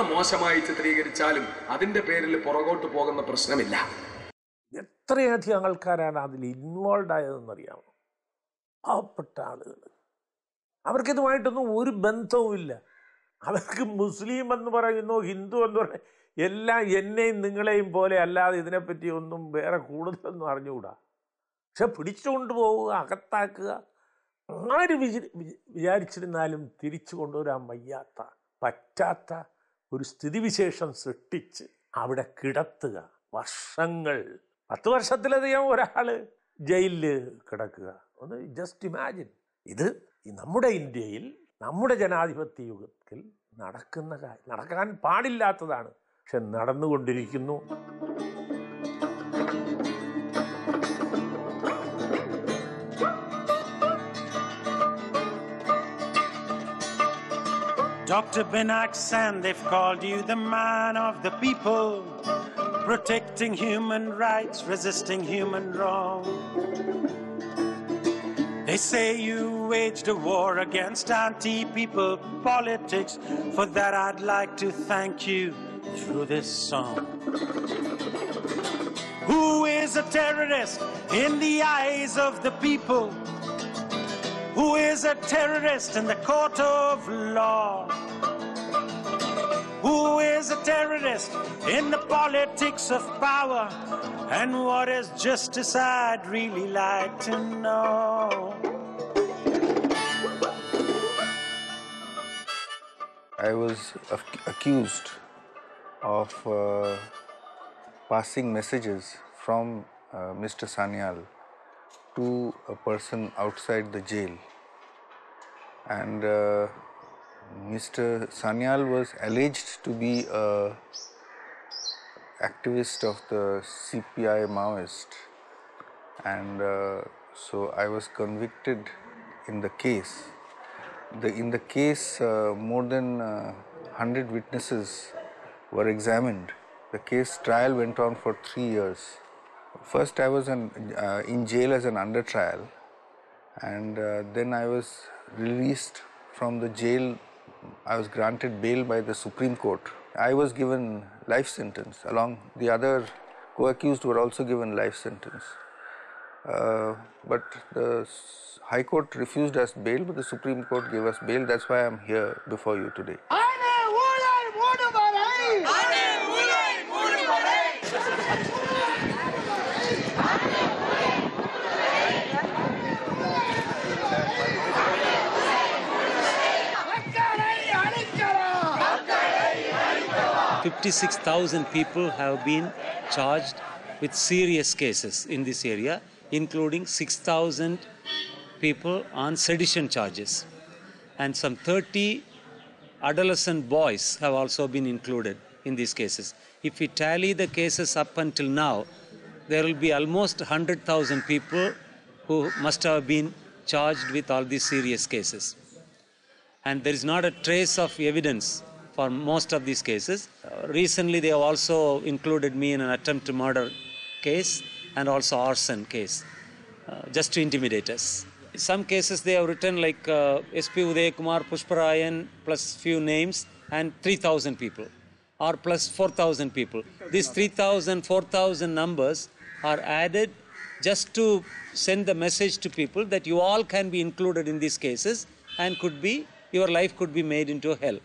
മോശമായി ചിത്രീകരിച്ചാലും അതിന്റെ പേരിൽ പുറകോട്ട് പോകുന്ന പ്രശ്നമില്ല. എത്രയധികം ആൾക്കാരാണ് അതിൽ ഇൻവോൾവ് ആയതെന്നറിയാമോ? പാവപ്പെട്ട ആളുകൾ അവർക്കിതുമായിട്ടൊന്നും ഒരു ബന്ധവുമില്ല അവർക്ക് മുസ്ലിം എന്ന് പറയുന്നു ഹിന്ദു എന്ന് പറയുന്നു എല്ലാം എന്നെയും നിങ്ങളെയും പോലെ അല്ലാതെ ഇതിനെപ്പറ്റി ഒന്നും വേറെ കൂടുതലൊന്നും അറിഞ്ഞുകൂടാ. പക്ഷെ പിടിച്ചുകൊണ്ട് പോവുക അകത്താക്കുക ആര് വിചി വിച- വിചാരിച്ചിരുന്നാലും തിരിച്ചു കൊണ്ടുവരാൻ വയ്യാത്ത പറ്റാത്ത ഒരു സ്ഥിതിവിശേഷം സൃഷ്ടിച്ച് അവിടെ കിടത്തുക. വർഷങ്ങൾ പത്ത് വർഷത്തിലധികം ഒരാൾ ജയിലിൽ കിടക്കുക. ഒന്ന് ജസ്റ്റ് ഇമാജിൻ ഇത് നമ്മുടെ ഇന്ത്യയിൽ നമ്മുടെ ജനാധിപത്യ യുഗത്തിൽ നടക്കുന്ന കാര്യം നടക്കാൻ പാടില്ലാത്തതാണ്. പക്ഷെ നടന്നുകൊണ്ടിരിക്കുന്നു. Dr. Benak Sand, they've called you the man of the people, protecting human rights, resisting human wrong. They say you waged a war against anti people politics. For that, I'd like to thank you through this song. Who is a terrorist in the eyes of the people? Who is a terrorist in the court of law? Who is a terrorist in the politics of power? And what is justice? I'd really like to know. I was accused of uh, passing messages from uh, Mr. Sanyal to a person outside the jail. And uh, Mr. Sanyal was alleged to be a activist of the CPI Maoist. And uh, so I was convicted in the case. The, in the case, uh, more than uh, 100 witnesses were examined. The case trial went on for three years. First, I was uh, in jail as an under trial, and uh, then I was released from the jail. I was granted bail by the Supreme Court. I was given life sentence. Along the other co-accused were also given life sentence. Uh, but the High Court refused us bail, but the Supreme Court gave us bail. That's why I'm here before you today. Fifty-six thousand people have been charged with serious cases in this area, including six thousand people on sedition charges, and some thirty adolescent boys have also been included in these cases. If we tally the cases up until now, there will be almost 100,000 people who must have been charged with all these serious cases. And there is not a trace of evidence for most of these cases. Uh, recently, they have also included me in an attempt to murder case and also arson case, uh, just to intimidate us. In Some cases they have written like uh, SP Uday Kumar Pushparayan plus few names and 3,000 people or plus 4,000 people. These 3,000, 4,000 numbers are added just to send the message to people that you all can be included in these cases and could be, your life could be made into hell.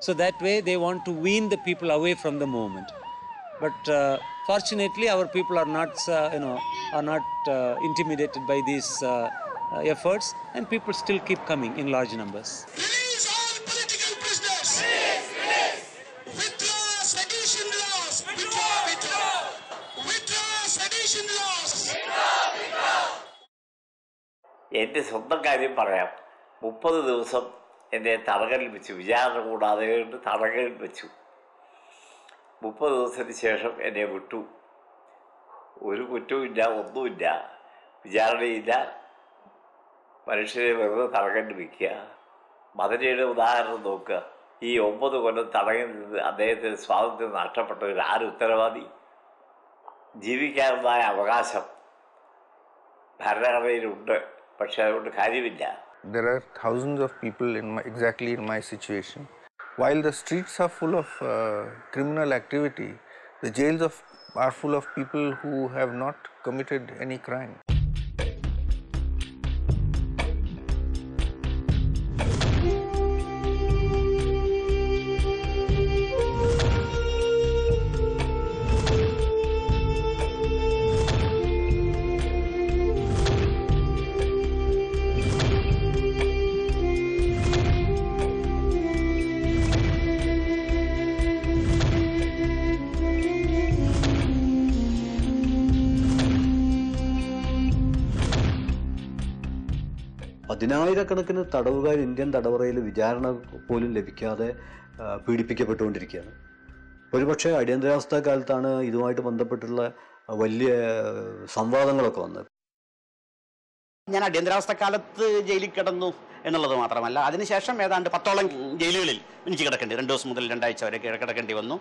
So that way they want to wean the people away from the movement. But uh, fortunately, our people are not, uh, you know, are not uh, intimidated by these uh, uh, efforts, and people still keep coming in large numbers. Release all political prisoners. Release, release. Withdraw sedition laws. Withdraw, withdraw. Withdraw sedition laws. എൻ്റെ സ്വന്തം കാര്യം പറയാം മുപ്പത് ദിവസം എന്നെ തടകലിൽ വെച്ചു. വിചാരണ കൂടാതെ കൊണ്ട് തടകലിൽ വെച്ചു. മുപ്പത് ദിവസത്തിന് ശേഷം എന്നെ വിട്ടു. ഒരു കുറ്റവുമില്ല ഒന്നുമില്ല. വിചാരണയില്ല മനുഷ്യരെ വെറുതെ തടകണ്ട് വയ്ക്കുക മദനയുടെ ഉദാഹരണം നോക്കുക. ഈ ഒമ്പത് കൊല്ലം തടങ്ങിൽ നിന്ന് അദ്ദേഹത്തിന് സ്വാതന്ത്ര്യം നഷ്ടപ്പെട്ടവർ ആര് ഉത്തരവാദി? ജീവിക്കാനുള്ളതായ അവകാശം ഭരണഘടനയിലുണ്ട് പക്ഷെ അതുകൊണ്ട് കാര്യമില്ല. There are thousands of people in my, exactly in my situation while the streets are full of uh, criminal activity, the jails of, are full of people who have not committed any crime. പതിനായിരക്കണക്കിന് തടവുകാർ Indian തടവറയിൽ വിചാരണ പോലും ലഭിക്കാതെ പീഡിപ്പിക്കപ്പെട്ടുകൊണ്ടിരിക്കുകയാണ്. ഒരുപക്ഷെ അടിയന്തരാവസ്ഥ കാലത്താണ് ഇതുമായിട്ട് ബന്ധപ്പെട്ടുള്ള വലിയ സംവാദങ്ങളൊക്കെ വന്നത്. ഞാൻ അടിയന്തരാവസ്ഥ കാലത്ത് ജയിലിൽ കിടന്നു എന്നുള്ളത് മാത്രമല്ല അതിനുശേഷം ഏതാണ്ട് പത്തോളം ജയിലുകളിൽ എനിക്ക് കിടക്കേണ്ടി രണ്ട് ദിവസം മുതൽ രണ്ടാഴ്ച വരെ കിട- കിടക്കേണ്ടി വന്നു.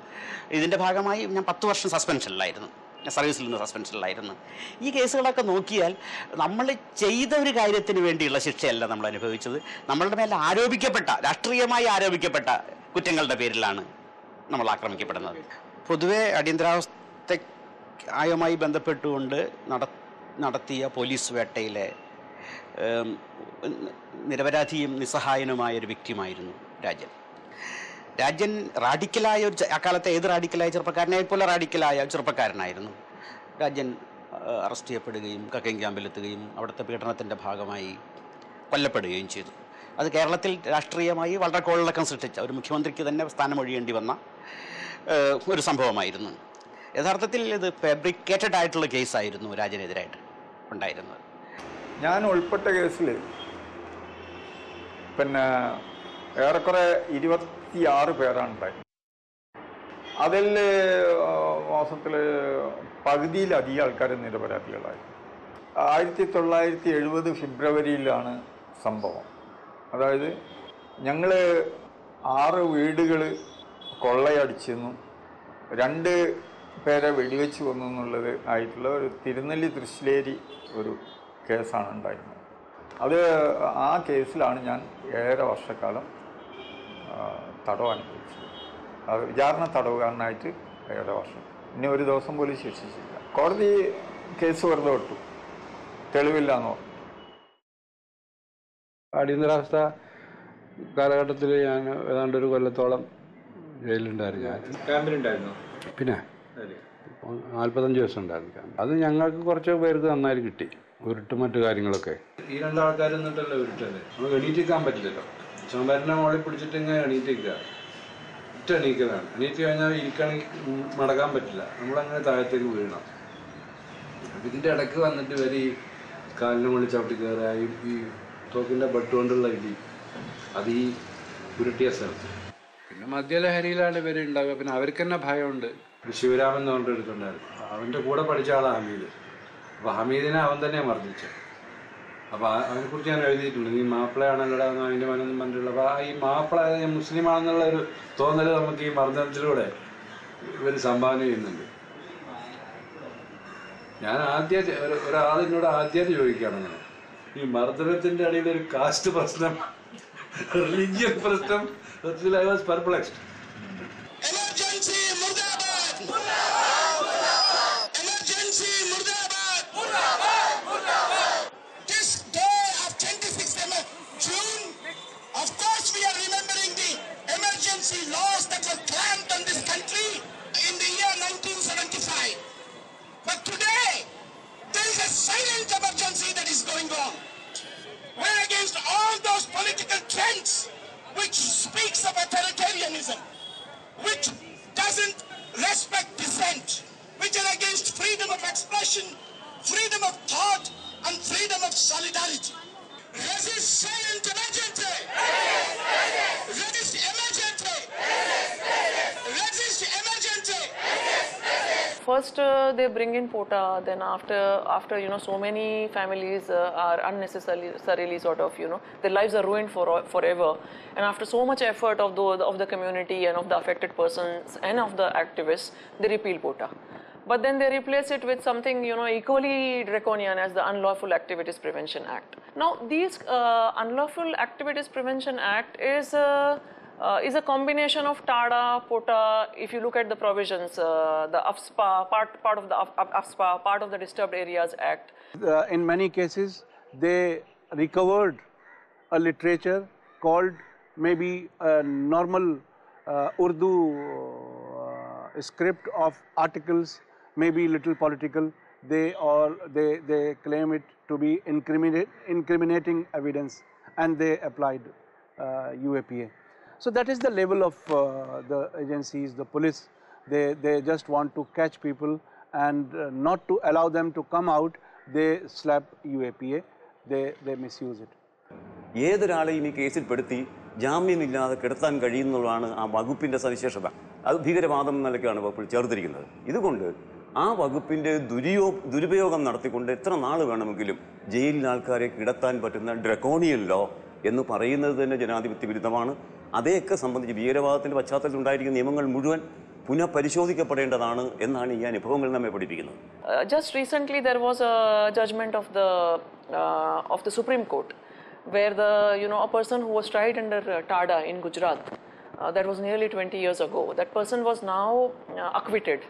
ഇതിന്റെ ഭാഗമായി ഞാൻ പത്ത് വർഷം സസ്പെൻഷനിലായിരുന്നു സർവീസിൽ നിന്ന് സസ്പെൻഷനിലായിരുന്നു. ഈ കേസുകളൊക്കെ നോക്കിയാൽ നമ്മൾ ചെയ്ത ഒരു കാര്യത്തിന് വേണ്ടിയുള്ള ശിക്ഷയല്ല നമ്മൾ അനുഭവിച്ചത്. നമ്മളുടെ മേലെ ആരോപിക്കപ്പെട്ട രാഷ്ട്രീയമായി ആരോപിക്കപ്പെട്ട കുറ്റങ്ങളുടെ പേരിലാണ് നമ്മൾ ആക്രമിക്കപ്പെടുന്നത്. പൊതുവെ അടിയന്തരാവസ്ഥ ആയുമായി ബന്ധപ്പെട്ടുകൊണ്ട് നട നടത്തിയ പോലീസ് വേട്ടയിലെ നിരപരാധിയും നിസ്സഹായനുമായ ഒരു വ്യക്തിയുമായിരുന്നു രാജൻ. രാജൻ റാഡിക്കലായ ഒരു അക്കാലത്തെ ഏത് റാഡിക്കലായ ചെറുപ്പക്കാരനെ പോലെ റാഡിക്കലായ ചെറുപ്പക്കാരനായിരുന്നു. രാജ്യൻ അറസ്റ്റ് ചെയ്യപ്പെടുകയും കക്കയം ക്യാമ്പിലെത്തുകയും അവിടുത്തെ പീഡനത്തിന്റെ ഭാഗമായി കൊല്ലപ്പെടുകയും ചെയ്തു. അത് കേരളത്തിൽ രാഷ്ട്രീയമായി വളരെ കോളിളക്കം സൃഷ്ടിച്ച ഒരു മുഖ്യമന്ത്രിക്ക് തന്നെ സ്ഥാനമൊഴിയേണ്ടി വന്ന ഒരു സംഭവമായിരുന്നു. യഥാർത്ഥത്തിൽ ഇത് ഫാബ്രിക്കേറ്റഡ് ആയിട്ടുള്ള കേസായിരുന്നു രാജനെതിരായിട്ട് ഉണ്ടായിരുന്നത്. ഞാൻ ഉൾപ്പെട്ട കേസിൽ പിന്നെ ഏറെക്കുറെ ഇരുപത്തിയാറ് പേരാണ് ഉണ്ടായത് അതിൽ മാസത്തിൽ പകുതിയിലധികം ആൾക്കാർ നിരപരാധികളായി ആയിരത്തി തൊള്ളായിരത്തി എഴുപത് ഫെബ്രുവരിയിലാണ് സംഭവം. അതായത് ഞങ്ങൾ ആറ് വീടുകൾ കൊള്ളയടിച്ചെന്നും രണ്ട് പേരെ വെടിവെച്ച് കൊന്നു എന്നുള്ളത് ആയിട്ടുള്ള ഒരു തിരുനെല്ലി തൃശ്ശേരി ഒരു കേസാണ് ഉണ്ടായിരുന്നത്. അത് ആ കേസിലാണ് ഞാൻ ഏഴര വർഷക്കാലം തടവ് അനുഭവിച്ചത് അത് വിചാരണ തടവുകാരനായിട്ട് ഏഴര വർഷം. ഇനി ഒരു ദിവസം പോലും ശിക്ഷിച്ചില്ല. കോടതി കേസ് വെറുതെ വിട്ടു. തെളിവില്ല എന്ന് പറഞ്ഞു. അടിയന്തരാവസ്ഥ കാലഘട്ടത്തിൽ ഞാൻ ഏതാണ്ട് ഒരു കൊല്ലത്തോളം ജയിലുണ്ടായിരുന്നു ഞാൻ ക്യാമ്പിലുണ്ടായിരുന്നു? പിന്നെ നാൽപ്പത്തഞ്ച് ദിവസം ഉണ്ടായിരുന്നു ക്യാമ്പ്. അത് ഞങ്ങൾക്ക് കുറച്ച് പേർക്ക് നന്നായി കിട്ടി. ഉരുട്ടും മറ്റു കാര്യങ്ങളൊക്കെ. ഈ രണ്ടാൾക്കാരും എന്നിട്ടല്ലേ ഉരുട്ടല്ലേ നമുക്ക് എഡിറ്റ് ചെയ്യാൻ പറ്റില്ലല്ലോ. ചുമരിനെ മുകളിൽ പിടിച്ചിട്ട് ഇങ്ങനെ എണീറ്റിരിക്കുക. ഒറ്റ എണീക്കുന്നതാണ് എണീറ്റ് കഴിഞ്ഞാൽ ഇരിക്കണമെങ്കിൽ മടക്കാൻ പറ്റില്ല. നമ്മളങ്ങനെ താഴത്തേക്ക് വീഴണം. അപ്പൊ ഇതിന്റെ ഇടയ്ക്ക് വന്നിട്ട് വരെ ഈ കാലിന് മുകളിൽ ചവിട്ടി കയറുക ഈ തോക്കിന്റെ ബട്ട് കൊണ്ടുള്ള ഇടി. അത് ഈ ഉരുട്ടിയ സ്ഥലത്ത്. പിന്നെ മദ്യലഹരിയിലാണ് ഇവർ ഉണ്ടാവുക പിന്നെ അവർക്ക് തന്നെ ഭയമുണ്ട്. ശിവരാമൻ എന്ന് പറഞ്ഞിട്ട് എടുത്തിട്ടുണ്ടായിരുന്നു അവന്റെ കൂടെ പഠിച്ച ആളാണ് ഹമീദ്. അപ്പോൾ ഹമീദിനെ അവൻ തന്നെ മർദ്ദിച്ചത്. അപ്പോൾ അവനെ കുറിച്ച് ഞാൻ എഴുതിയിട്ടുണ്ട്. നീ മാപ്പിളയാണല്ലോ അതിന്റെ മനം പറഞ്ഞിട്ടുള്ളത്. അപ്പോൾ ഈ മാപ്പിള മുസ്ലിം ആണെന്നുള്ള ഒരു തോന്നൽ നമുക്ക് ഈ മർദ്ദനത്തിലൂടെ ഇവർ സംഭാവന ചെയ്യുന്നുണ്ട്. ഞാൻ ഒരു- ഒരാളിനോട് ആദ്യമായിട്ട് ചോദിക്കുകയാണ് അങ്ങനെ. ഈ മർദ്ദനത്തിന്റെ അടിയിൽ ഒരു കാസ്റ്റ് പ്രശ്നം റിലീജിയൻ പ്രശ്നം I was perplexed going. We're against all those political trends which speaks of authoritarianism, which doesn't respect dissent, which are against freedom of expression, freedom of thought, and freedom of solidarity. Resist silent emergency! Resist emergency! First, uh, they bring in Pota. Then, after after you know, so many families uh, are unnecessarily sort of you know, their lives are ruined for forever. And after so much effort of the of the community and of the affected persons and of the activists, they repeal Pota. But then they replace it with something you know equally draconian as the Unlawful Activities Prevention Act. Now, these uh, Unlawful Activities Prevention Act is. Uh, uh, is a combination of TADA, POTA. If you look at the provisions, uh, the AFSPA part, part of the AF- AF- AFSPA, part of the Disturbed Areas Act. Uh, in many cases, they recovered a literature called maybe a normal uh, Urdu uh, script of articles, maybe little political. They all they they claim it to be incriminate, incriminating evidence, and they applied uh, UAPA. So that is the level of uh, the agencies, the police. They they just want to catch people and uh, not to allow them to come out. They slap UAPA. They they misuse it. ഏതൊരാളെയും ഈ കേസിൽപ്പെടുത്തി ജാമ്യമില്ലാതെ കിടത്താൻ കഴിയുന്നതാണ് ആ വകുപ്പിന്റെ സവിശേഷത അത് ഭീകരവാദം എന്ന നിലയ്ക്കാണ് വകുപ്പിൽ ചേർത്തിരിക്കുന്നത് ഇതുകൊണ്ട് ആ വകുപ്പിന്റെ ദുര്യോ ദുരുപയോഗം നടത്തിക്കൊണ്ട് എത്ര നാൾ വേണമെങ്കിലും ജയിലിൽ ആൾക്കാരെ കിടത്താൻ പറ്റുന്ന ഡ്രക്കോണിയൻ എന്ന് പറയുന്നത് തന്നെ ജനാധിപത്യ വിരുദ്ധമാണ് അതേയൊക്കെ സംബന്ധിച്ച് ഭീകരവാദത്തിന്റെ പശ്ചാത്തലത്തിൽ ഉണ്ടായിരിക്കുന്ന നിയമങ്ങൾ മുഴുവൻ പുനഃപരിശോധിക്കപ്പെടേണ്ടതാണ് എന്നാണ് ഈ അനുഭവങ്ങൾ നമ്മെ പഠിപ്പിക്കുന്നത് Uh, recently, there was a judgment of the uh, of the Supreme Court, where the you know a person who was tried under uh, TADA in Gujarat, uh, that was nearly 20 years ago. That person was now uh, acquitted,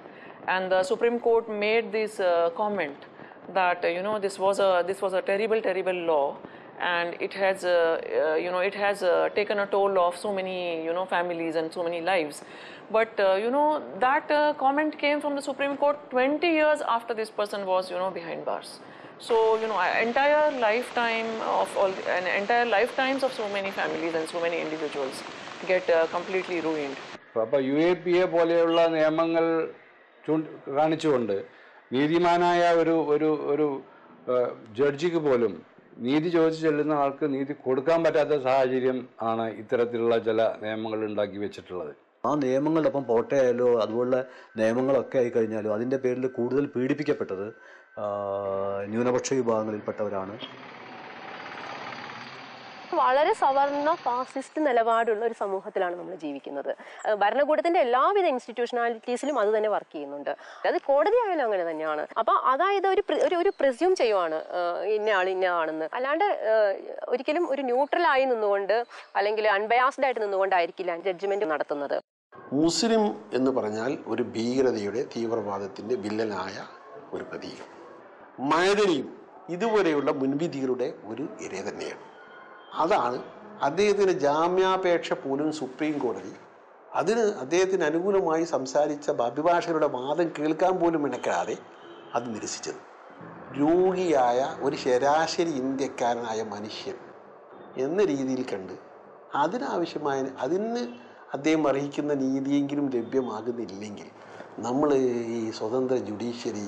and the Supreme Court made this uh, comment that uh, you know this was a this was a terrible terrible law and it has uh, uh, you know it has uh, taken a toll of so many you know families and so many lives but uh, you know that uh, comment came from the supreme court 20 years after this person was you know behind bars so you know entire lifetime of all an entire lifetimes of so many families and so many individuals get uh, completely ruined Papa, UAPA A P A പോലെയുള്ള നിയമങ്ങൾ കാണിച്ചുകൊണ്ട് നീതിമാനായ ഒരു ഒരു ഒരു ജഡ്ജിക്ക് പോലും നീതി ചോദിച്ചു ചെല്ലുന്ന ആൾക്ക് നീതി കൊടുക്കാൻ പറ്റാത്ത സാഹചര്യം ആണ് ഇത്തരത്തിലുള്ള ചില നിയമങ്ങൾ ഉണ്ടാക്കി വെച്ചിട്ടുള്ളത്. ആ നിയമങ്ങളുടെ ഒപ്പം പോട്ടയായാലോ അതുപോലുള്ള നിയമങ്ങളൊക്കെ ആയി കഴിഞ്ഞാലോ അതിന്റെ പേരിൽ കൂടുതൽ പീഡിപ്പിക്കപ്പെട്ടത് ന്യൂനപക്ഷ വിഭാഗങ്ങളിൽപ്പെട്ടവരാണ്. വളരെ സവർണ ഫാസിസ്റ്റ് നിലപാടുള്ള ഒരു സമൂഹത്തിലാണ് നമ്മൾ ജീവിക്കുന്നത്. ഭരണകൂടത്തിന്റെ എല്ലാവിധ ഇൻസ്റ്റിറ്റ്യൂഷണാലിറ്റീസിലും അത് തന്നെ വർക്ക് ചെയ്യുന്നുണ്ട്. അത് കോടതി ആയാലും അങ്ങനെ തന്നെയാണ്. അപ്പൊ അതായത് ഒരു ഒരു പ്രിസ്യൂം ചെയ്യുവാണ് ഇന്ന ആൾ ഇന്ന ആണെന്ന് അല്ലാണ്ട് ഒരിക്കലും ഒരു ന്യൂട്രൽ ആയി നിന്നുകൊണ്ട് അല്ലെങ്കിൽ അൺബയാസ്ഡ് ആയിട്ട് നിന്നുകൊണ്ടായിരിക്കില്ല ജഡ്ജ്മെന്റ് നടത്തുന്നത്. മുസ്ലിം എന്ന് പറഞ്ഞാൽ ഒരു ഭീകരതയുടെ തീവ്രവാദത്തിന്റെ വില്ലനായ ഒരു പ്രതീകം. മഴതനിയും ഇതുപോലെയുള്ള മുൻവിധികളുടെ ഒരു ഇര തന്നെയാണ്. അതാണ് അദ്ദേഹത്തിന് ജാമ്യാപേക്ഷ പോലും സുപ്രീം കോടതി അതിന് അദ്ദേഹത്തിന് അനുകൂലമായി സംസാരിച്ച അഭിഭാഷകരുടെ വാദം കേൾക്കാൻ പോലും ഇണക്കാതെ അത് നിരസിച്ചത്. രോഗിയായ ഒരു ശരാശരി ഇന്ത്യക്കാരനായ മനുഷ്യൻ എന്ന രീതിയിൽ കണ്ട് അതിനാവശ്യമായ അതിന് അദ്ദേഹം അർഹിക്കുന്ന നീതിയെങ്കിലും ലഭ്യമാകുന്നില്ലെങ്കിൽ നമ്മൾ ഈ സ്വതന്ത്ര ജുഡീഷ്യറി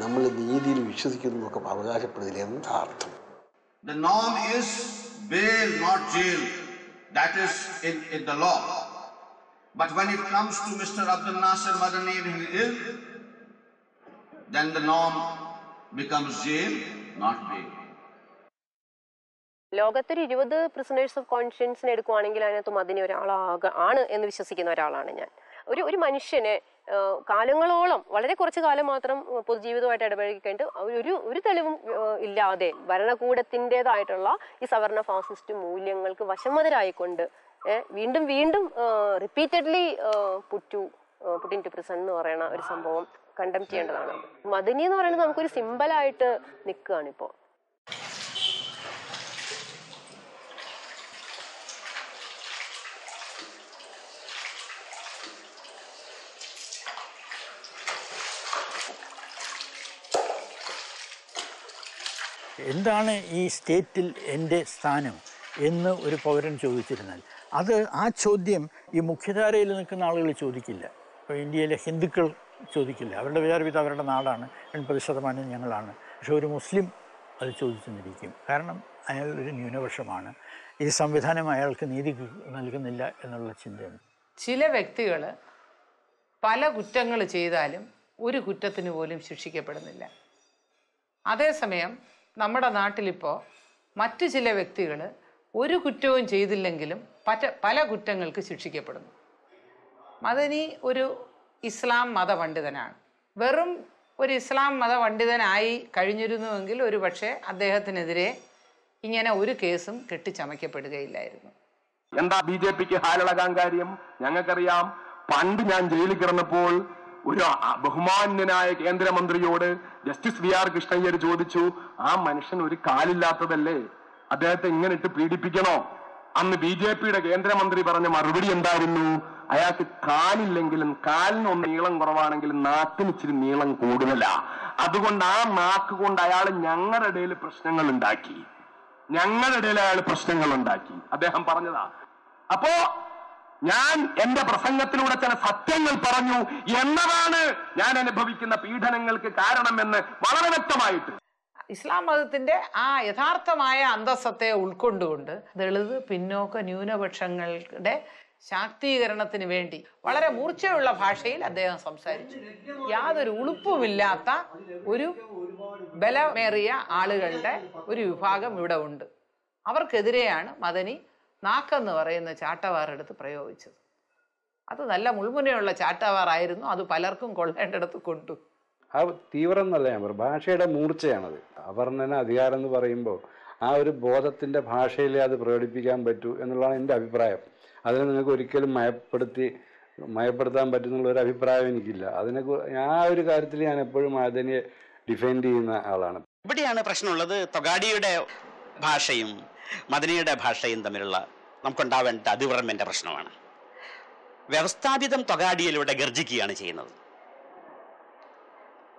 നമ്മൾ നീതിയിൽ വിശ്വസിക്കുന്നു എന്നൊക്കെ അവകാശപ്പെടുന്നില്ല എന്താ അർത്ഥം? Bail, not jail. That is in, in the law. But when it comes to Mr. Abdul Nasser Madani and he ill, then the norm becomes jail, not bail. ലോകത്തൊരു ഇരുപത് പ്രിസണേഴ്സ് ഓഫ് കോൺഷ്യൻസിനെ എടുക്കുവാണെങ്കിൽ അതിനകത്ത് മദിനി ഒരാളാക ആണ് എന്ന് വിശ്വസിക്കുന്ന ഒരാളാണ് ഞാൻ ഒരു ഒരു മനുഷ്യനെ കാലങ്ങളോളം വളരെ കുറച്ച് കാലം മാത്രം പൊതുജീവിതമായിട്ട് ഇടപഴകി കഴിഞ്ഞിട്ട് ഒരു ഒരു തെളിവും ഇല്ലാതെ ഭരണകൂടത്തിന്റെതായിട്ടുള്ള ഈ സവർണ ഫാസിസ്റ്റ് മൂല്യങ്ങൾക്ക് വശമതരായിക്കൊണ്ട് വീണ്ടും വീണ്ടും repeatedly put put in to prison എന്ന് പറയുന്ന ഒരു സംഭവം കണ്ടം ചെയ്യേണ്ടതാണ്. മദനി എന്ന് പറയുന്നത് നമുക്കൊരു സിമ്പിളായിട്ട് നിൽക്കുകയാണ് ഇപ്പോൾ. എന്താണ് ഈ സ്റ്റേറ്റിൽ എന്റെ സ്ഥാനം എന്ന് ഒരു പൗരൻ ചോദിച്ചിരുന്നാൽ അത് ആ ചോദ്യം ഈ മുഖ്യധാരയിൽ നിൽക്കുന്ന ആളുകൾ ചോദിക്കില്ല. ഇപ്പോൾ ഇന്ത്യയിലെ ഹിന്ദുക്കൾ ചോദിക്കില്ല. അവരുടെ വിചാരവിധ അവരുടെ നാടാണ്. എൺപത് ശതമാനം ഞങ്ങളാണ്. പക്ഷെ ഒരു മുസ്ലിം അത് ചോദിച്ചെന്നിരിക്കും കാരണം അയാൾ ഒരു ന്യൂനപക്ഷമാണ്. ഈ സംവിധാനം അയാൾക്ക് നീതി നൽകുന്നില്ല എന്നുള്ള ചിന്തയാണ്. ചില വ്യക്തികൾ പല കുറ്റങ്ങൾ ചെയ്താലും ഒരു കുറ്റത്തിന് പോലും ശിക്ഷിക്കപ്പെടുന്നില്ല. അതേസമയം നമ്മുടെ നാട്ടിലിപ്പോൾ മറ്റു ചില വ്യക്തികൾ ഒരു കുറ്റവും ചെയ്തില്ലെങ്കിലും പറ്റ പല കുറ്റങ്ങൾക്ക് ശിക്ഷിക്കപ്പെടുന്നു. മദനി ഒരു ഇസ്ലാം മതപണ്ഡിതനാണ്. വെറും ഒരു ഇസ്ലാം മതപണ്ഡിതനായി കഴിഞ്ഞിരുന്നുവെങ്കിൽ ഒരു പക്ഷേ അദ്ദേഹത്തിനെതിരെ ഇങ്ങനെ ഒരു കേസും കെട്ടിച്ചമയ്ക്കപ്പെടുകയില്ലായിരുന്നു. എന്താ ബി ജെ പിക്ക് ഹാലിളകാൻ കാര്യം ഞങ്ങൾക്കറിയാം പണ്ട് ഞാൻ ജയിലിൽ കിടന്നപ്പോൾ ഒരു ബഹുമാന്യനായ കേന്ദ്രമന്ത്രിയോട് ജസ്റ്റിസ് വി ആർ കൃഷ്ണയ്യർ ചോദിച്ചു ആ മനുഷ്യൻ ഒരു കാലില്ലാത്തതല്ലേ? അദ്ദേഹത്തെ ഇങ്ങനെ ഇട്ട് പീഡിപ്പിക്കണോ? അന്ന് ബി ജെ പിയുടെ കേന്ദ്രമന്ത്രി പറഞ്ഞ മറുപടി എന്തായിരുന്നു? അയാൾക്ക് കാലില്ലെങ്കിലും കാലിന് ഒന്ന് നീളം കുറവാണെങ്കിലും നാക്കിന് ഇച്ചിരി നീളം കൂടുതലാ. അതുകൊണ്ട് ആ നാക്ക് കൊണ്ട് അയാൾ ഞങ്ങളുടെ ഇടയിൽ പ്രശ്നങ്ങൾ ഉണ്ടാക്കി. ഞങ്ങളുടെ ഇടയിൽ അയാൾ പ്രശ്നങ്ങൾ ഉണ്ടാക്കി. അദ്ദേഹം പറഞ്ഞതാ. അപ്പോ ഞാൻ എന്റെ പ്രസംഗത്തിലൂടെ ചില സത്യങ്ങൾ പറഞ്ഞു എന്നതാണ് ഞാൻ അനുഭവിക്കുന്ന പീഡനങ്ങൾക്ക് കാരണമെന്ന് വളരെ വ്യക്തമായിട്ട്. ഇസ്ലാം മതത്തിന്റെ ആ യഥാർത്ഥമായ അന്തസ്സത്തെ ഉൾക്കൊണ്ടുകൊണ്ട് ദളിത് പിന്നോക്ക ന്യൂനപക്ഷങ്ങളുടെ ശാക്തീകരണത്തിന് വേണ്ടി വളരെ മൂർച്ചയുള്ള ഭാഷയിൽ അദ്ദേഹം സംസാരിച്ചു. യാതൊരു ഉളുപ്പുമില്ലാത്ത ഒരു ബലമേറിയ ആളുകളുടെ ഒരു വിഭാഗം ഇവിടെ ഉണ്ട്. അവർക്കെതിരെയാണ് മദനി നാക്കെന്ന് പറയുന്ന ചാട്ടവാറെടുത്ത് പ്രയോഗിച്ചത്. അത് നല്ല മുൾമുനയുള്ള ചാട്ടവാറായിരുന്നു അത് പലർക്കും കൊള്ളേണ്ടടുത്ത് കൊണ്ടു. ആ തീവ്രം എന്നല്ല ഞാൻ പറയും ഭാഷയുടെ മൂർച്ചയാണത്. അവർണന അധികാരം എന്ന് പറയുമ്പോൾ ആ ഒരു ബോധത്തിന്റെ ഭാഷയിലെ അത് പ്രകടിപ്പിക്കാൻ പറ്റൂ എന്നുള്ളതാണ് എന്റെ അഭിപ്രായം. അതിനെ നിങ്ങൾക്ക് ഒരിക്കലും മയപ്പെടുത്തി മയപ്പെടുത്താൻ പറ്റുന്നുള്ള ഒരു അഭിപ്രായം എനിക്കില്ല. അതിനെ ആ ഒരു കാര്യത്തിൽ ഞാൻ എപ്പോഴും അതിനെ ഡിഫെൻഡ് ചെയ്യുന്ന ആളാണ്. ഇവിടെയാണ് പ്രശ്നമുള്ളത് തൊഗാഡിയുടെ ഭാഷയും മദനിയുടെ ഭാഷയും തമ്മിലുള്ള നമുക്കുണ്ടാവേണ്ട അതിവർമ്മന്റെ പ്രശ്നമാണ്. വ്യവസ്ഥാപിതം തൊഗാഡിയിലൂടെ ഗർജിക്കുകയാണ് ചെയ്യുന്നത്.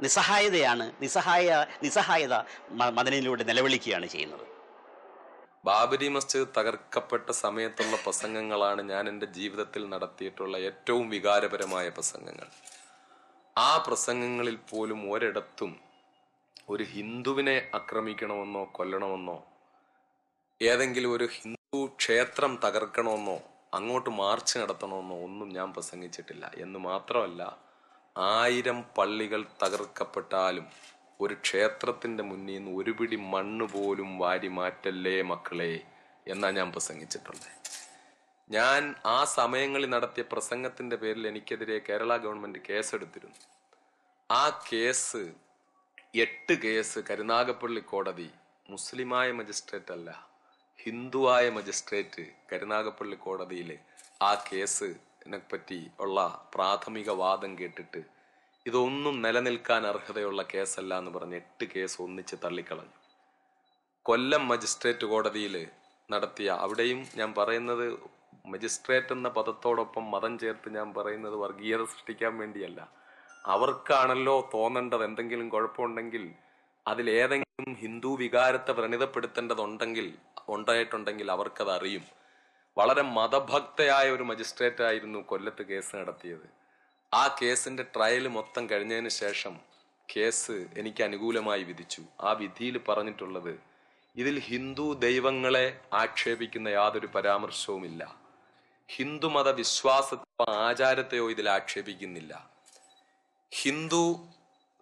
നിസ്സഹായതയാണ് നിസ്സഹായ നിസ്സഹായത മദനിയിലൂടെ നിലവിളിക്കുകയാണ് ചെയ്യുന്നത്. ബാബരി മസ്ജിദ് തകർക്കപ്പെട്ട സമയത്തുള്ള പ്രസംഗങ്ങളാണ് ഞാൻ എന്റെ ജീവിതത്തിൽ നടത്തിയിട്ടുള്ള ഏറ്റവും വികാരപരമായ പ്രസംഗങ്ങൾ. ആ പ്രസംഗങ്ങളിൽ പോലും ഒരിടത്തും ഒരു ഹിന്ദുവിനെ ആക്രമിക്കണമെന്നോ കൊല്ലണമെന്നോ ഏതെങ്കിലും ഒരു ഹിന്ദു ക്ഷേത്രം തകർക്കണമെന്നോ അങ്ങോട്ട് മാർച്ച് നടത്തണമെന്നോ ഒന്നും ഞാൻ പ്രസംഗിച്ചിട്ടില്ല. എന്ന് മാത്രമല്ല ആയിരം പള്ളികൾ തകർക്കപ്പെട്ടാലും ഒരു ക്ഷേത്രത്തിന്റെ മുന്നിൽ നിന്ന് ഒരു പിടി മണ്ണ് പോലും വാരി മാറ്റല്ലേ മക്കളെ എന്നാ ഞാൻ പ്രസംഗിച്ചിട്ടുണ്ട്. ഞാൻ ആ സമയങ്ങളിൽ നടത്തിയ പ്രസംഗത്തിന്റെ പേരിൽ എനിക്കെതിരെ കേരള ഗവൺമെന്റ് കേസെടുത്തിരുന്നു. ആ കേസ് എട്ട് കേസ് കരുനാഗപ്പള്ളി കോടതി മുസ്ലിമായ മജിസ്ട്രേറ്റ് അല്ല ഹിന്ദുവായ മജിസ്ട്രേറ്റ് കരുനാഗപ്പള്ളി കോടതിയിൽ ആ കേസിനെ പറ്റി ഉള്ള പ്രാഥമിക വാദം കേട്ടിട്ട് ഇതൊന്നും നിലനിൽക്കാൻ അർഹതയുള്ള കേസല്ല എന്ന് പറഞ്ഞ് എട്ട് കേസ് ഒന്നിച്ച് തള്ളിക്കളഞ്ഞു. കൊല്ലം മജിസ്ട്രേറ്റ് കോടതിയിൽ നടത്തിയ അവിടെയും ഞാൻ പറയുന്നത് മജിസ്ട്രേറ്റ് എന്ന പദത്തോടൊപ്പം മതം ചേർത്ത് ഞാൻ പറയുന്നത് വർഗീയത സൃഷ്ടിക്കാൻ വേണ്ടിയല്ല. അവർക്കാണല്ലോ തോന്നേണ്ടത് എന്തെങ്കിലും കുഴപ്പമുണ്ടെങ്കിൽ അതിൽ ഏതെങ്കിലും ഹിന്ദു വികാരത്തെ വ്രണിതപ്പെടുത്തേണ്ടതുണ്ടെങ്കിൽ ഉണ്ടായിട്ടുണ്ടെങ്കിൽ അവർക്കത് അറിയും വളരെ മതഭക്തയായ ഒരു മജിസ്ട്രേറ്റ് ആയിരുന്നു കൊല്ലത്ത് കേസ് നടത്തിയത്. ആ കേസിന്റെ ട്രയൽ മൊത്തം കഴിഞ്ഞതിന് ശേഷം കേസ് എനിക്ക് അനുകൂലമായി വിധിച്ചു. ആ വിധിയിൽ പറഞ്ഞിട്ടുള്ളത് ഇതിൽ ഹിന്ദു ദൈവങ്ങളെ ആക്ഷേപിക്കുന്ന യാതൊരു പരാമർശവുമില്ല. ഹിന്ദുമത വിശ്വാസത്തെയോ ആചാരത്തെയോ ഇതിൽ ആക്ഷേപിക്കുന്നില്ല. ഹിന്ദു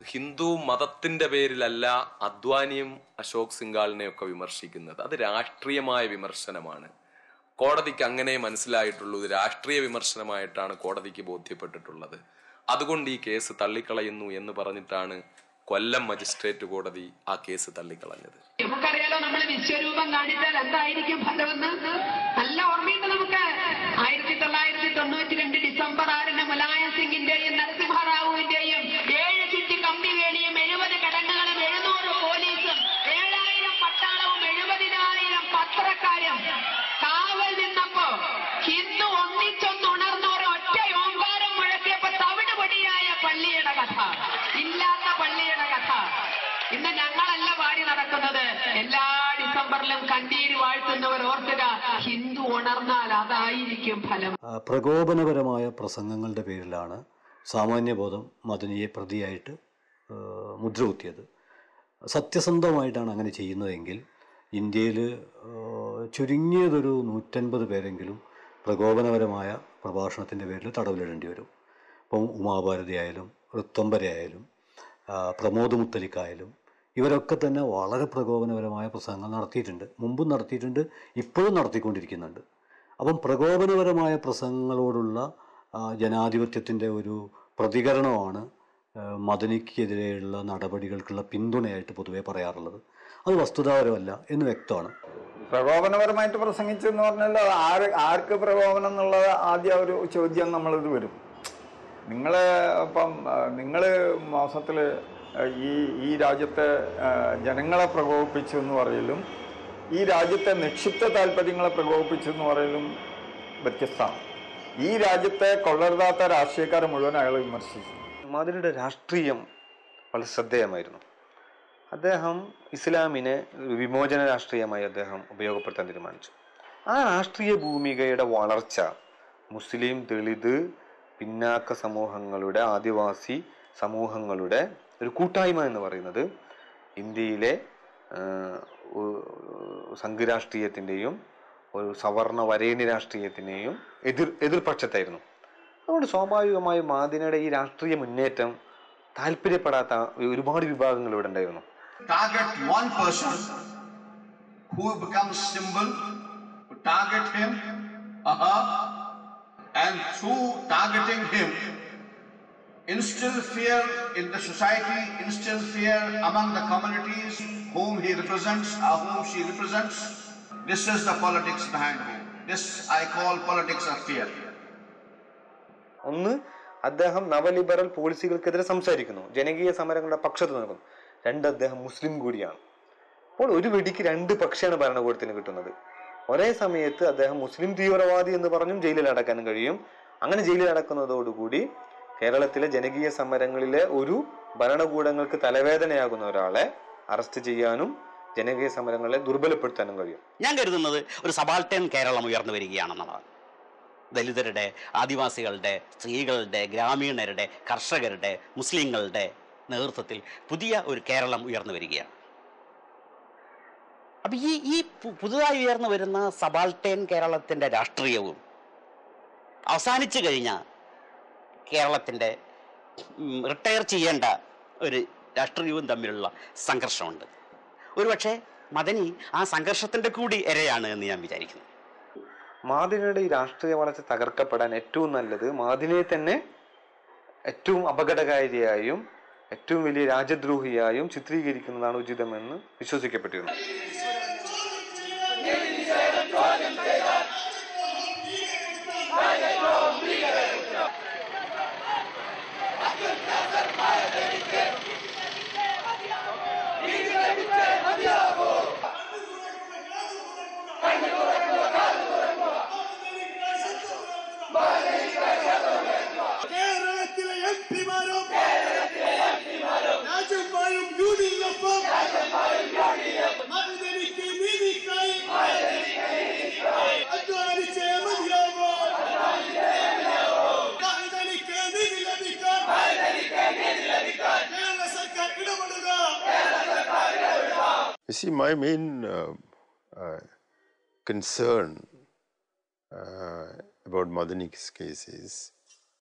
ഹിന്ദു മതത്തിന്റെ പേരിലല്ല അദ്വാനിയും അശോക് സിംഗാളിനെയൊക്കെ വിമർശിക്കുന്നത്. അത് രാഷ്ട്രീയമായ വിമർശനമാണ്. കോടതിക്ക് അങ്ങനെ മനസ്സിലായിട്ടുള്ളൂ. രാഷ്ട്രീയ വിമർശനമായിട്ടാണ് കോടതിക്ക് ബോധ്യപ്പെട്ടിട്ടുള്ളത്. അതുകൊണ്ട് ഈ കേസ് തള്ളിക്കളയുന്നു എന്ന് പറഞ്ഞിട്ടാണ് കൊല്ലം മജിസ്ട്രേറ്റ് കോടതി ആ കേസ് തള്ളിക്കളഞ്ഞത്. നമ്മൾ വിശ്വരൂപം കാണിച്ചാൽ എന്തായിരിക്കും ഫലമെന്ന്? പത്രക്കാരും കാവൽ നിന്നപ്പോ ഹിന്ദു ഒന്നിച്ചൊന്നുണർന്ന ഒറ്റ ഓങ്കാരം മുഴക്കിയപ്പോ തവിട് പൊടിയായ പള്ളിയുടെ കഥ. ഇല്ലാത്ത പള്ളിയുടെ കഥ. ഇന്ന് ഞങ്ങളല്ല പാടി നടക്കുന്നത്. എല്ലാ ഡിസംബറിലും കണ്ണീര് വാഴ്ത്തുന്നവർ ഓർക്കുക ഹിന്ദു ഉണർന്നാൽ അതായിരിക്കും ഫലം. പ്രകോപനപരമായ പ്രസംഗങ്ങളുടെ പേരിലാണ് സാമാന്യബോധം മദനിയെ പ്രതിയായിട്ട് മുദ്രകുത്തിയത്. സത്യസന്ധമായിട്ടാണ് അങ്ങനെ ചെയ്യുന്നതെങ്കിൽ ഇന്ത്യയിൽ ചുരുങ്ങിയതൊരു നൂറ്റൻപത് പേരെങ്കിലും പ്രകോപനപരമായ പ്രഭാഷണത്തിന്റെ പേരിൽ തടവിലിടേണ്ടി വരും. ഇപ്പം ഉമാഭാരതി ആയാലും ഋത്വംബര ആയാലും പ്രമോദ് മുത്തലിക്കായാലും ഇവരൊക്കെ തന്നെ വളരെ പ്രകോപനപരമായ പ്രസംഗങ്ങൾ നടത്തിയിട്ടുണ്ട്. മുമ്പും നടത്തിയിട്ടുണ്ട് ഇപ്പോഴും നടത്തിക്കൊണ്ടിരിക്കുന്നുണ്ട്. അപ്പം പ്രകോപനപരമായ പ്രസംഗങ്ങളോടുള്ള ജനാധിപത്യത്തിന്റെ ഒരു പ്രതികരണമാണ് മദനിക്കെതിരെയുള്ള നടപടികൾക്കുള്ള പിന്തുണയായിട്ട് പൊതുവേ പറയാറുള്ളത്. അത് വസ്തുതാപരമല്ല എന്ന് വ്യക്തമാണ്. പ്രകോപനപരമായിട്ട് പ്രസംഗിച്ചു എന്ന് പറഞ്ഞാൽ ആര് ആർക്ക് പ്രകോപനം എന്നുള്ളത് ആദ്യ ഒരു ചോദ്യം നമ്മളിത് വരും. നിങ്ങൾ ഇപ്പം നിങ്ങൾ മാസത്തിൽ ഈ ഈ രാജ്യത്തെ ജനങ്ങളെ പ്രകോപിപ്പിച്ചു എന്ന് പറയലും ഈ രാജ്യത്തെ നിക്ഷിപ്ത താല്പര്യങ്ങളെ പ്രകോപിപ്പിച്ചു എന്ന് പറയലും വ്യത്യസ്തമാണ്. ഈ രാജ്യത്തെ കൊള്ളരുതാത്ത രാഷ്ട്രീയക്കാരെ മുഴുവൻ അയാൾ വിമർശിച്ചു. മാതിരിയുടെ രാഷ്ട്രീയം വളരെ ശ്രദ്ധേയമായിരുന്നു. അദ്ദേഹം ഇസ്ലാമിനെ വിമോചന രാഷ്ട്രീയമായി അദ്ദേഹം ഉപയോഗപ്പെടുത്താൻ തീരുമാനിച്ചു. ആ രാഷ്ട്രീയ ഭൂമികയുടെ വളർച്ച മുസ്ലിം ദളിത് പിന്നാക്ക സമൂഹങ്ങളുടെ ആദിവാസി സമൂഹങ്ങളുടെ ഒരു കൂട്ടായ്മ എന്ന് പറയുന്നത് ഇന്ത്യയിലെ സംഘരാഷ്ട്രീയത്തിന്റെയും ഒരു സവർണ വരേണി രാഷ്ട്രീയത്തിന്റെയും എതിർ എതിർപക്ഷത്തായിരുന്നു. അതുകൊണ്ട് സ്വാഭാവികമായും മാദിനയുടെ ഈ രാഷ്ട്രീയ മുന്നേറ്റം താല്പര്യപ്പെടാത്ത ഒരുപാട് വിഭാഗങ്ങൾ ഇവിടെ ഉണ്ടായിരുന്നു. Target one person who becomes symbol, target him, uh-huh, and through targeting him, instill fear in the society, instill fear among the communities whom he represents or whom she represents. This is the politics behind him. This I call politics of fear. ഒന്ന് അദ്ദേഹം നവലിബറൽ പോളിസികൾക്കെതിരെ സംസാരിക്കുന്നു ജനകീയ സമരങ്ങളുടെ പക്ഷത്ത് നിൽക്കുന്നു രണ്ട് അദ്ദേഹം മുസ്ലിം കൂടിയാണ്. അപ്പോൾ ഒരു വെടിക്ക് രണ്ട് പക്ഷിയാണ് ഭരണകൂടത്തിന് കിട്ടുന്നത്. ഒരേ സമയത്ത് അദ്ദേഹം മുസ്ലിം തീവ്രവാദി എന്ന് പറഞ്ഞും ജയിലിൽ അടക്കാനും കഴിയും. അങ്ങനെ ജയിലിൽ അടക്കുന്നതോടുകൂടി കേരളത്തിലെ ജനകീയ സമരങ്ങളിലെ ഒരു ഭരണകൂടങ്ങൾക്ക് തലവേദനയാകുന്ന ഒരാളെ അറസ്റ്റ് ചെയ്യാനും ജനകീയ സമരങ്ങളെ ദുർബലപ്പെടുത്താനും കഴിയും. ഞാൻ കരുതുന്നത് ഒരു സബാൾട്ടേൺ കേരളം ഉയർന്നു വരികയാണെന്നുള്ളതാണ്. ദലിതരുടെ ആദിവാസികളുടെ സ്ത്രീകളുടെ ഗ്രാമീണരുടെ കർഷകരുടെ മുസ്ലിങ്ങളുടെ നേതൃത്വത്തിൽ പുതിയ ഒരു കേരളം ഉയർന്നു വരികയാണ്. അപ്പൊ ഈ ഈ പുതുതായി ഉയർന്നു വരുന്ന സബാൾട്ടേൻ കേരളത്തിന്റെ രാഷ്ട്രീയവും അവസാനിച്ചു കഴിഞ്ഞ കേരളത്തിന്റെ റിട്ടയർ ചെയ്യേണ്ട ഒരു രാഷ്ട്രീയവും തമ്മിലുള്ള സംഘർഷമുണ്ട്. ഒരുപക്ഷെ മദനി ആ സംഘർഷത്തിന്റെ കൂടി ഇരയാണ് എന്ന് ഞാൻ വിചാരിക്കുന്നു. മാദിനയുടെ ഈ രാഷ്ട്രീയ വളർച്ച തകർക്കപ്പെടാൻ ഏറ്റവും നല്ലത് മാദിനെ തന്നെ ഏറ്റവും അപകടകാരിയായും ഏറ്റവും വലിയ രാജ്യദ്രോഹിയായും ചിത്രീകരിക്കുന്നതാണ് ഉചിതമെന്ന് വിശ്വസിക്കപ്പെട്ടിരുന്നു. See, my main uh, uh, concern uh, about Madanik's case is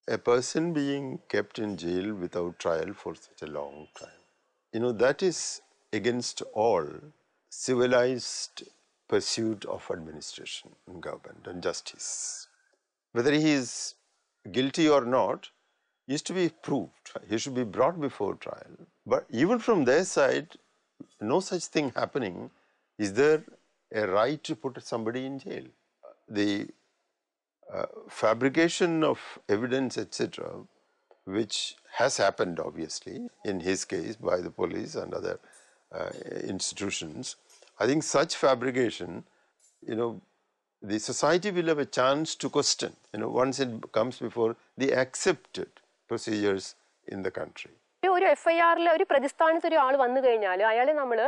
a person being kept in jail without trial for such a long time. You know, that is against all civilized pursuit of administration and government and justice. Whether he is guilty or not is to be proved. He should be brought before trial. But even from their side, no such thing happening, is there a right to put somebody in jail? The uh, fabrication of evidence, etc., which has happened obviously in his case by the police and other uh, institutions, I think such fabrication, you know, the society will have a chance to question, you know, once it comes before the accepted procedures in the country. ഒരു- F I ഒരു പ്രതിസ്ഥാനത്ത് ഒരു ആൾ വന്നു കഴിഞ്ഞാൽ അയാളെ നമ്മൾ